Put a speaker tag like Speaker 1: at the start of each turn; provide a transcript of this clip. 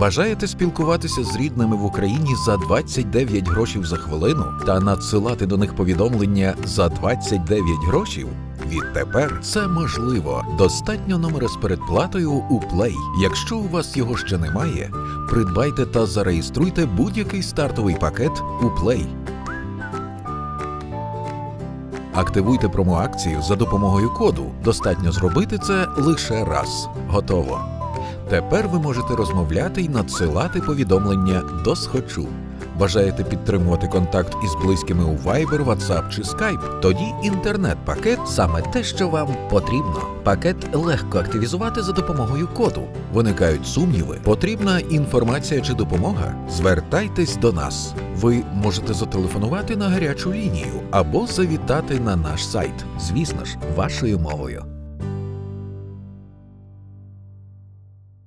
Speaker 1: Бажаєте спілкуватися з рідними в Україні за 29 грошів за хвилину та надсилати до них повідомлення за 29 грошів? Відтепер це можливо. Достатньо номера з передплатою у Play. Якщо у вас його ще немає, придбайте та зареєструйте будь-який стартовий пакет у Play. Активуйте промоакцію за допомогою коду. Достатньо зробити це лише раз. Готово. Тепер ви можете розмовляти і надсилати повідомлення до схочу. Бажаєте підтримувати контакт із близькими у Viber, WhatsApp чи Skype? Тоді інтернет-пакет саме те, що вам потрібно. Пакет легко активізувати за допомогою коду. Виникають сумніви, потрібна інформація чи допомога? Звертайтесь до нас. Ви можете зателефонувати на гарячу лінію або завітати на наш сайт, звісно ж, вашою мовою.